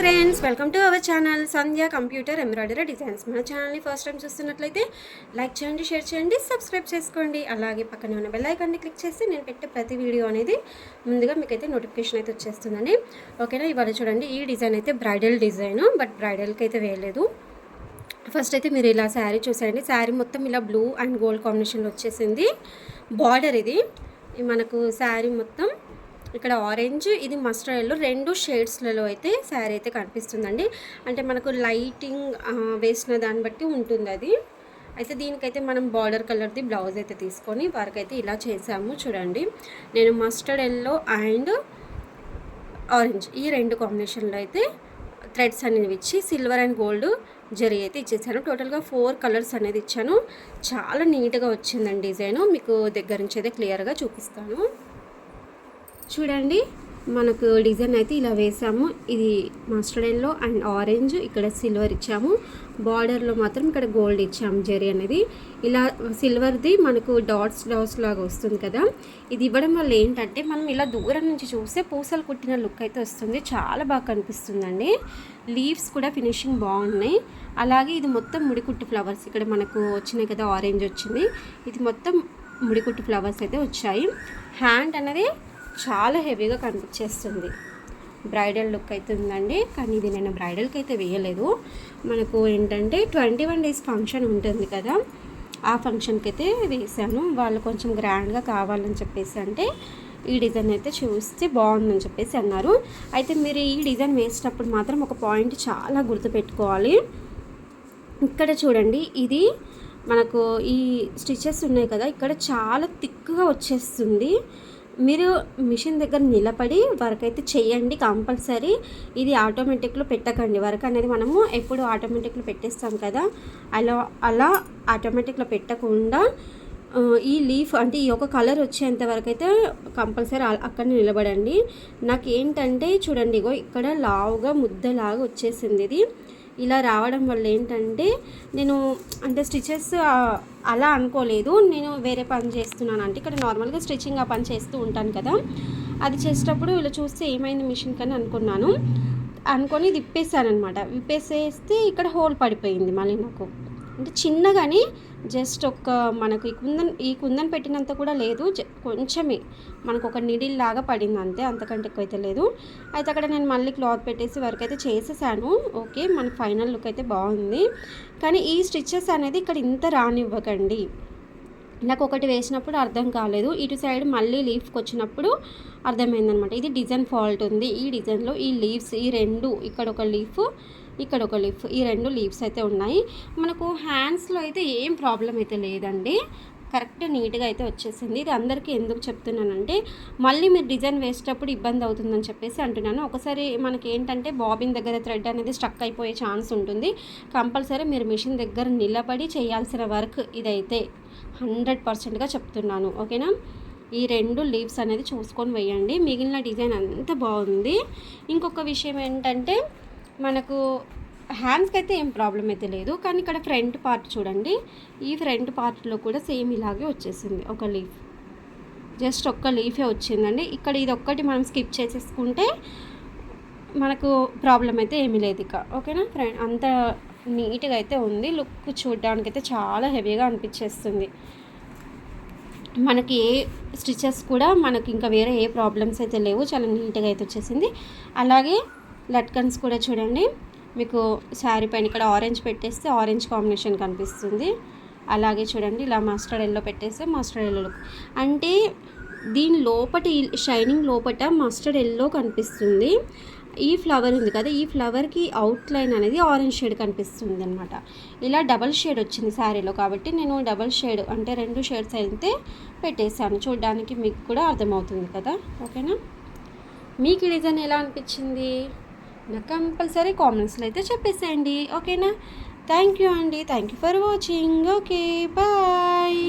Friends welcome to our channel. Sandhya computer embroidery designs. మన ఛానల్ని first time చూస్తున్నట్లయితే like చేయండి షేర్ చేయండి సబ్స్క్రైబ్ చేసుకోండి. అలాగే పక్కనే ఉన్న బెల్ ఐకాన్ని క్లిక్ చేసి నేను పెట్టే ప్రతి వీడియో అనేది ముందుగా మీకైతే నోటిఫికేషన్ అయితే వచ్చేస్తుందండి. ఓకేనా? ఇవాళ చూడండి ఈ డిజైన్ అయితే బ్రైడల్ డిజైన్ బట్ బ్రైడల్కి అయితే వేయలేదు. ఫస్ట్ అయితే మీరు ఇలా శారీ చూసేయండి. శారీ మొత్తం ఇలా బ్లూ అండ్ గోల్డ్ కాంబినేషన్లో వచ్చేసింది. బార్డర్ ఇది. ఇది మనకు శారీ మొత్తం ఇక్కడ ఆరెంజ్ ఇది మస్టర్డ్ ఎల్లో రెండు షేడ్స్లలో అయితే శారీ అయితే కనిపిస్తుందండి. అంటే మనకు లైటింగ్ వేసిన దాన్ని బట్టి ఉంటుంది అది అయితే దీనికైతే మనం బార్డర్ కలర్ది బ్లౌజ్ అయితే తీసుకొని వారికి అయితే ఇలా చేసాము చూడండి. నేను మస్టర్డ్ ఎల్లో అండ్ ఆరెంజ్ ఈ రెండు కాంబినేషన్లో అయితే థ్రెడ్స్ అనేవి ఇచ్చి సిల్వర్ అండ్ గోల్డ్ జరీ అయితే ఇచ్చేసాను. టోటల్గా ఫోర్ కలర్స్ అనేది ఇచ్చాను. చాలా నీట్గా వచ్చిందండి డిజైన్ మీకు దగ్గర నుంచి అయితే క్లియర్గా చూపిస్తాను. చూడండి మనకు డిజైన్ అయితే ఇలా వేసాము. ఇది మస్టర్డ్ ఎల్లో అండ్ ఆరెంజ్ ఇక్కడ సిల్వర్ ఇచ్చాము. బార్డర్లో మాత్రం ఇక్కడ గోల్డ్ ఇచ్చాము జరీ అనేది. ఇలా సిల్వర్ది మనకు డాట్స్ డాట్స్ లాగా వస్తుంది కదా. ఇది ఇవ్వడం వల్ల ఏంటంటే మనం ఇలా దూరం నుంచి చూస్తే పూసలు కుట్టిన లుక్ అయితే వస్తుంది. చాలా బాగా కనిపిస్తుందండి. లీవ్స్ కూడా ఫినిషింగ్ బాగున్నాయి. అలాగే ఇది మొత్తం ముడికుట్టు ఫ్లవర్స్ ఇక్కడ మనకు వచ్చినాయి కదా ఆరెంజ్ వచ్చింది. ఇది మొత్తం ముడికుట్టు ఫ్లవర్స్ అయితే వచ్చాయి. హ్యాండ్ అనేది చాలా హెవీగా కనిపించేస్తుంది. బ్రైడల్ లుక్ అయితే ఉందండి. కానీ ఇది నేను బ్రైడల్కి అయితే వేయలేదు. మనకు ఏంటంటే ట్వంటీ వన్ డేస్ ఫంక్షన్ ఉంటుంది కదా. ఆ ఫంక్షన్కి అయితే వేసాను వాళ్ళు కొంచెం గ్రాండ్గా కావాలని చెప్పేసి అంటే ఈ డిజైన్ అయితే చూస్తే బాగుందని చెప్పేసి అన్నారు. అయితే మీరు ఈ డిజైన్ వేసేటప్పుడు మాత్రం ఒక పాయింట్ చాలా గుర్తుపెట్టుకోవాలి. ఇక్కడ చూడండి ఇది మనకు ఈ స్టిచెస్ ఉన్నాయి కదా. ఇక్కడ చాలా థిక్గా వచ్చేస్తుంది. మీరు మిషన్ దగ్గర నిలబడి వర్క్ అయితే చేయండి కంపల్సరీ. ఇది ఆటోమేటిక్లో పెట్టకండి. వర్క్ అనేది మనము ఎప్పుడు ఆటోమేటిక్లో పెట్టేస్తాం కదా. అలా అలా ఆటోమేటిక్లో పెట్టకుండా ఈ లీఫ్ అంటే ఈ యొక్క కలర్ వచ్చేంత వరకు అయితే కంపల్సరీ అక్కడ నిలబడండి. నాకు ఏంటంటే చూడండి ఇగో ఇక్కడ లావుగా ముద్దలాగా వచ్చేసింది ఇది. ఇలా రావడం వల్ల ఏంటంటే నేను అంటే స్టిచెస్ అలా అనుకోలేదు. నేను వేరే పని చేస్తున్నాను. అంటే ఇక్కడ నార్మల్గా స్టిచ్చింగ్ ఆ పని చేస్తూ ఉంటాను కదా. అది చేసేటప్పుడు ఇలా చూస్తే ఏమైంది మిషన్ కని అనుకున్నాను. అనుకొని ఇది విప్పేసాను అనమాట విప్పేసేస్తే ఇక్కడ హోల్ పడిపోయింది మళ్ళీ నాకు. అంటే చిన్నగాని జస్ట్ ఒక మనకు ఈ కుందన్ ఈ కుందన్ పెట్టినంత కూడా లేదు. జ- కొంచెమే మనకు ఒక నిడిల్ లాగా పడింది అంతే అంతకంటే ఎక్కువ అయితే లేదు. అయితే అక్కడ నేను మళ్ళీ క్లాత్ పెట్టేసి వర్క్ అయితే చేసేసాను. ఓకే మన ఫైనల్ లుక్ అయితే బాగుంది. కానీ ఈ స్టిచ్చెస్ అనేది ఇక్కడ ఇంత రానివ్వకండి. నాకు ఒకటి వేసినప్పుడు అర్థం కాలేదు. ఇటు సైడ్ మళ్ళీ లీఫ్కి వచ్చినప్పుడు అర్థమైందనమాట ఇది డిజైన్ ఫాల్ట్ ఉంది. ఈ డిజైన్లో ఈ లీవ్స్ ఈ రెండు ఇక్కడ ఒక లీఫ్ ఇక్కడ ఒక లీఫ్ ఈ రెండు లీవ్స్ అయితే ఉన్నాయి. మనకు హ్యాండ్స్లో అయితే ఏం ప్రాబ్లం అయితే లేదండి. కరెక్ట్ నీట్గా అయితే వచ్చేసింది. ఇది అందరికీ ఎందుకు చెప్తున్నానంటే మళ్ళీ మీరు డిజైన్ వేసేటప్పుడు ఇబ్బంది అవుతుందని చెప్పేసి అంటున్నాను. ఒకసారి మనకి ఏంటంటే బాబిన్ దగ్గర థ్రెడ్ అనేది స్టక్ అయిపోయే ఛాన్స్ ఉంటుంది. కంపల్సరీ మీరు మిషన్ దగ్గర నిలబడి చేయాల్సిన వర్క్ ఇదైతే హండ్రెడ్ పర్సెంట్గా చెప్తున్నాను. ఓకేనా? ఈ రెండు లీవ్స్ అనేది చూసుకొని వేయండి. మిగిలిన డిజైన్ అంతా బాగుంది. ఇంకొక విషయం ఏంటంటే మనకు హ్యాండ్స్కి అయితే ఏం ప్రాబ్లం అయితే లేదు. కానీ ఇక్కడ ఫ్రంట్ పార్ట్ చూడండి. ఈ ఫ్రంట్ పార్ట్లో కూడా సేమ్ ఇలాగే వచ్చేసింది. ఒక లీఫ్ జస్ట్ ఒక్క లీఫే వచ్చిందండి. ఇక్కడ ఇది ఒక్కటి మనం స్కిప్ చేసేసుకుంటే మనకు ప్రాబ్లం అయితే ఏమీ లేదు ఇక. ఓకేనా ఫ్రెండ్ అంత నీట్గా అయితే ఉంది. లుక్ చూడడానికి అయితే చాలా హెవీగా అనిపించేస్తుంది. మనకి ఏ స్టిచెస్ కూడా మనకి ఇంకా వేరే ఏ ప్రాబ్లమ్స్ అయితే లేవు. చాలా నీట్గా అయితే వచ్చేసింది. అలాగే లట్కన్స్ కూడా చూడండి. మీకు శారీ పైన ఇక్కడ ఆరెంజ్ పెట్టేస్తే ఆరెంజ్ కాంబినేషన్ కనిపిస్తుంది. అలాగే చూడండి ఇలా మస్టర్డ్ ఎల్లో పెట్టేస్తే మస్టర్డ్ ఎల్లో లుక్ అంటే దీని లోపట షైనింగ్ లోపట మస్టర్డ్ ఎల్లో కనిపిస్తుంది. ఈ ఫ్లవర్ ఉంది కదా ఈ ఫ్లవర్కి అవుట్లైన్ అనేది ఆరెంజ్ షేడ్ కనిపిస్తుంది అనమాట ఇలా డబల్ షేడ్ వచ్చింది శారీలో కాబట్టి నేను డబల్ షేడ్ అంటే రెండు షేడ్స్ అయితే పెట్టేశాను. చూడడానికి మీకు కూడా అర్థమవుతుంది కదా ఓకేనా? మీకు డిజైన్ ఎలా అనిపించింది? నాకు కంపల్సరీ కామెంట్స్లో అయితే చెప్పేసేయండి. ఓకేనా? థ్యాంక్ యూ అండి. Thank you for watching okay bye